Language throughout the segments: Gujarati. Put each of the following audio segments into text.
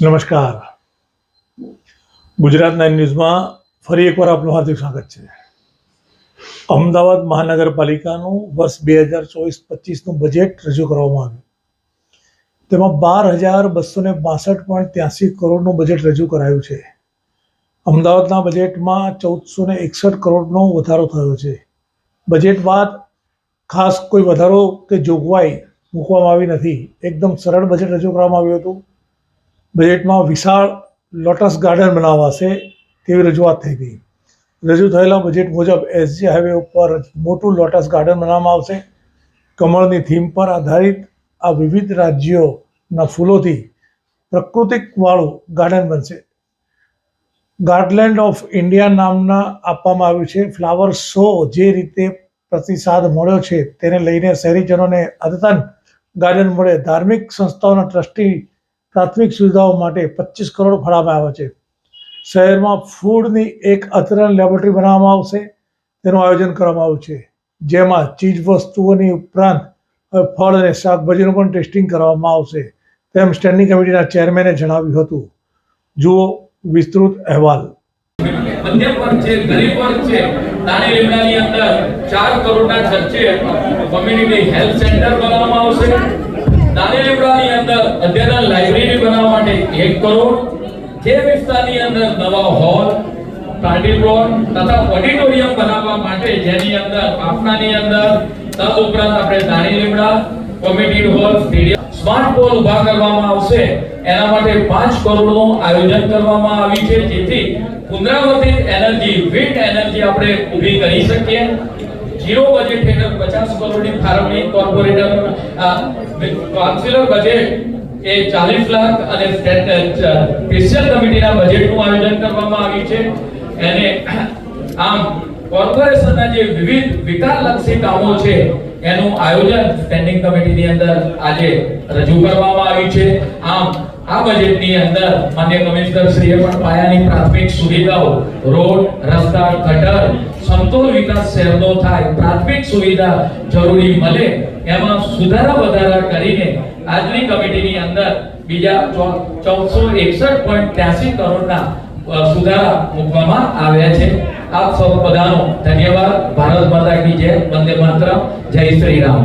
નમસ્કાર. ગુજરાત નાઇન ન્યૂઝમાં ફરી એકવાર આપનું હાર્દિક સ્વાગત છે. અમદાવાદ મહાનગરપાલિકાનું વર્ષ બે હજાર ચોવીસ પચીસનું બજેટ રજૂ કરવામાં આવ્યું. તેમાં બાર હજાર બસો ને બાસઠ પોઈન્ટ ત્યાસી કરોડનું બજેટ રજૂ કરાયું છે. અમદાવાદના બજેટમાં ચૌદસો ને એકસઠ કરોડનો વધારો થયો છે. બજેટ બાદ ખાસ કોઈ વધારો કે જોગવાઈ મૂકવામાં આવી નથી. એકદમ સરળ બજેટ રજૂ કરવામાં આવ્યું હતું. બજેટમાં વિશાળ લોટસ ગાર્ડન બનાવાશે તેવી રજૂઆત થઈ હતી રજૂ થયેલા બજેટ મુજબ એસજી હાઈવે ઉપર મોટું લોટસ ગાર્ડન બનાવવામાં આવશે. કમળની થીમ પર આધારિત આ વિવિધ રાજ્યોના ફૂલોથી પ્રકૃતિકવાળું ગાર્ડન બનશે. ગાર્ડલેન્ડ ઓફ ઇન્ડિયા નામના આપવામાં આવ્યું છે. ફ્લાવર શો જે રીતે પ્રતિસાદ મળ્યો છે તેને લઈને શહેરીજનોને અદ્યતન ગાર્ડન મળે ધાર્મિક સંસ્થાઓના ટ્રસ્ટી પ્રાથમિક સુવિધાઓ માટે પચીસ કરોડ ફાળવવામાં આવ્યા છે. શહેરમાં ફૂડની એક અતરણ લેબોરેટરી બનાવવામાં આવશે. તેનું આયોજન કરવામાં આવ્યું છે. જેમાં ચીજ વસ્તુઓની ઉપરાંત ફળ અને શાકભાજીનું પણ ટેસ્ટિંગ કરવામાં આવશે. તેમ સ્ટેન્ડિંગ કમિટીના ચેરમેને જણાવ્યું હતું. જુઓ વિસ્તૃત અહેવાલ. કરોડના ખર્ચે કોમ્યુનિટી હેલ્થ સેન્ટર બનાવવામાં આવશે. નાની લીમડાની અંદર અદ્યતન લાઇબ્રેરી બનાવવા માટે એક કરોડ, જે વિસ્તારની અંદર નવા હોલ, પાર્ટી પ્લોટ તથા ઓડિટોરિયમ બનાવવા માટે જેની અંદર પાપનાની અંદર તદ ઉપરાંત આપણે નાની લીમડા committee hall, stadium, smart pole ઊભા કરવામાં આવશે. એના માટે પાંચ કરોડનું આયોજન કરવામાં આવ્યું છે, જેથી પુનરાવર્તિત એનર્જી, વિન્ડ એનર્જી આપણે ઊભી કરી શકીએ. જીરો બજેટ હેઠળ પચાસ કરોડની ફાળવણી કોર્પોરેટર કાઉન્સિલર બજેટ એ ચાલીસ લાખ અને સ્પેશિયલ કમિટીના બજેટનું આયોજન કરવામાં આવ્યું છે. એને, આમ કોર્પોરેશનના જે વિવિધ વિકાસલક્ષી કામો છે, એનું આયોજન સ્ટેન્ડિંગ કમિટીની અંદર આજે રજૂ કરવામાં આવ્યું છે. આમ આ બજેટની અંદર માન્ય કમિશનર શ્રીએ પણ પાયાની પ્રાથમિક સુવિધાઓ, રોડ, રસ્તા, ગટર, સમતોલ વિકાસ શહેરનો થાય, પ્રાથમિક સુવિધા જરૂરી મળે, એમાં સુધારા વધારા કરીને આજની કમિટીની અંદર બીજા ચૌદસો એકસઠ પોઈન્ટ ત્યાસી કરોડના સુધારા મૂકવામાં આવ્યા છે. આપ સૌ બધાનો ધન્યવાદ. ભારત માતા કી જય. વંદે માતરમ. જય શ્રી રામ.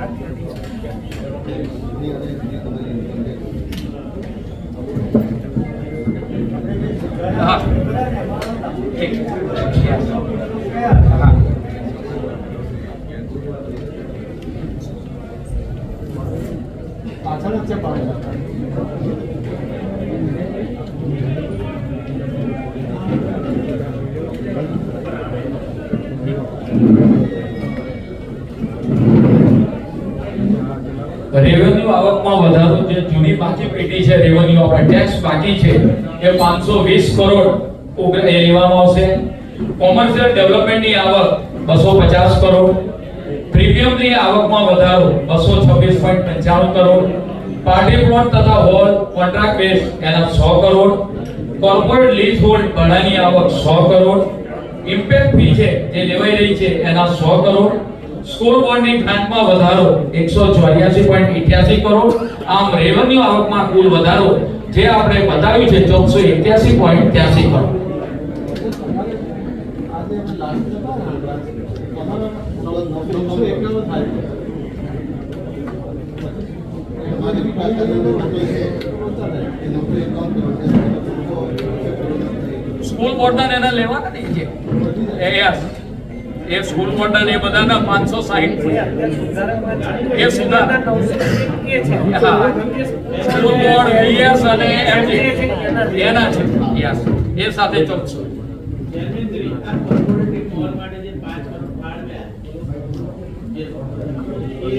એમાં આવકના સ્ત્રોત શું રહેશે અને કઈ રીતે સાકાર આવકમાં વધારો જે જૂની બાકી પેટી છે રેવન્યુ આપણે ટેક્સ બાકી છે, એ 520 કરોડ એ લેવામાં આવશે. કોમર્શિયલ ડેવલપમેન્ટની આવક 250 કરોડ. પ્રીમિયમની આવકમાં વધારો 226.95 કરોડ. પાર્ટી પ્લોટ તથા હોલ કોન્ટ્રાક્ટ બેઝ એના 100 કરોડ. કોર્પોરેટ લીઝ હોલ્ડ ભાડાની આવક 100 કરોડ. ઇમ્પેક્ટ ફી છે, જે લેવાઈ રહી છે, એના 100 કરોડ. સ્કોર બોર્ડની ગ્રાન્ટમાં વધારો 184.88 કરોડ આમ રેવન્યુ આવકમાં કુલ વધારો જે આપણે બતાવ્યું છે 481.83 કરોડ સ્કૂલ બોર્ડના એના લેવાના નહીં છે એ સ્કૂલ ને એ બધાના 560 એ સુધા. સ્કૂલ બોર્ડ વીએસ અને એમજી એના છે. એ સાથે 1400 એ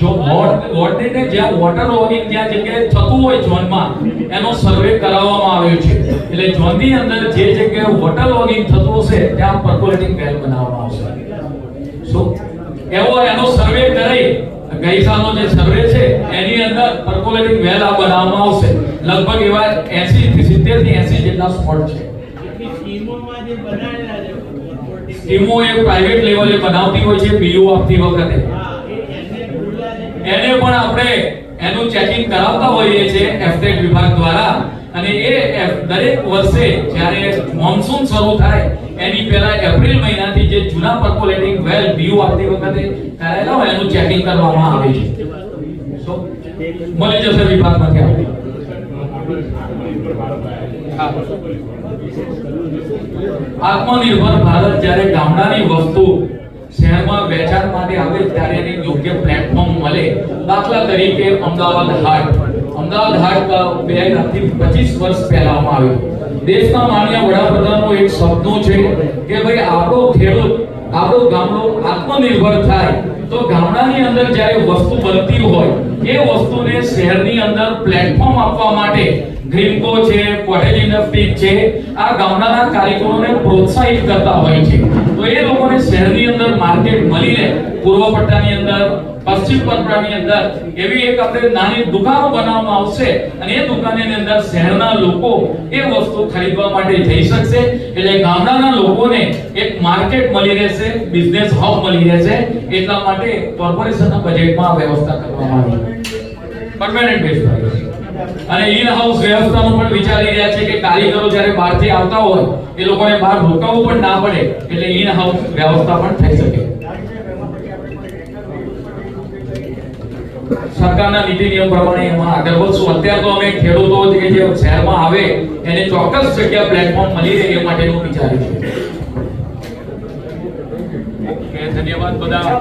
જો વોર્ડ વોર્ડ જ્યાં વોટર લોગિંગ જ્યાં જગ્યાએ થતું હોય ઝોનમાં એનો સર્વે કરાવવામાં આવ્યો છે. એટલે ઝોનની અંદર જે જગ્યાએ વોટર લોગિંગ થતું હશે ત્યાં પર્કોલેટિંગ વેલ બનાવવામાં આવશે. સો એવો એનો સર્વે કરી ગઈ સાલનો જે સર્વે છે એની અંદર પર્કોલેટિંગ વેલ આ બનાવવામાં આવશે. લગભગ એવા 80 થી 70 થી 80 જેટલા સ્પોટ છે સ્કીમો એ પ્રાઇવેટ લેવલે બનાવતી હોય છે બીયુ આપતી વખતે. એને પણ આપણે એનું ચેકિંગ કરાવતા હોઈએ છીએ એફટેક વિભાગ દ્વારા. અને એ દરેક વર્ષે જ્યારે મોન્સૂન શરૂ થાય, એની પહેલા એપ્રિલ મહિનાથી જે જૂના પર્કોલેટિંગ વેલ બીયુ આવતી વખતે કરાયેલા હોય એનું ચેકિંગ કરવામાં આવે છે. મળી જશે વિભાગમાંથી આપણે આત્મનિર્ભર ભારત જ્યારે ગામડાની વસ્તુ શહેરમાં વેચાણ માટે આવે ત્યારે એને યોગ્ય પ્લેટફોર્મ મળે. દાખલા તરીકે અમદાવાદ હાટ. અમદાવાદ હાટ બે હજારથી પચીસ વર્ષ પહેલામાં આવ્યું. દેશના માન્ય વડાપ્રધાનનો એક સપનું છે કે ભાઈ, આપણો ખેડૂત, આપણો ગામડો આત્મનિર્ભર થાય. તો ગામડાની અંદર જ્યારે વસ્તુ બનતી હોય, એ વસ્તુને શહેરની અંદર પ્લેટફોર્મ આપવા માટે ગ્રીમકો છે કોટેજ ઇન્ડસ્ટ્રીઝ છે, આ ગામડાના કારીગરોને પ્રોત્સાહિત કરતા હોય છે. તો એ લોકોને શહેરની અંદર માર્કેટ મળી રહે. પૂર્વ પટ્ટાની અંદર પશ્ચિમ પટ્ટાની અંદર એવી એક આપણે નાની દુકાનો બનાવવામાં આવશે અને એ દુકાનની અંદર શહેરના લોકો એ વસ્તુ ખરીદવા માટે જઈ શકશે. એટલે ગામડાના લોકોને એક માર્કેટ મળી રહેશે, બિઝનેસ હબ મળી રહેશે. એટલા માટે કોર્પોરેશનના બજેટમાં વ્યવસ્થા કરવામાં આવી. પરમેનન્ટ બેઝ અને ઇન હાઉસ વ્યવસ્થાનો પણ વિચારી રહ્યા છે કે કારીગરો જ્યારે બહારથી આવતા હોય, એ લોકોને બહાર રોકાવવું પણ ના પડે, એટલે ઇન હાઉસ વ્યવસ્થા પણ થઈ શકે. સરકારના નીતિ નિયમ પ્રમાણે એમાં આગળ વધશું. અત્યારે તો અમે ખેડૂતો કે જે શહેરમાં આવે, એને ચોક્કસ જગ્યા પ્લેટફોર્મ મળી રહે એ માટેનું વિચાર્યું છે. ધન્યવાદ બધા.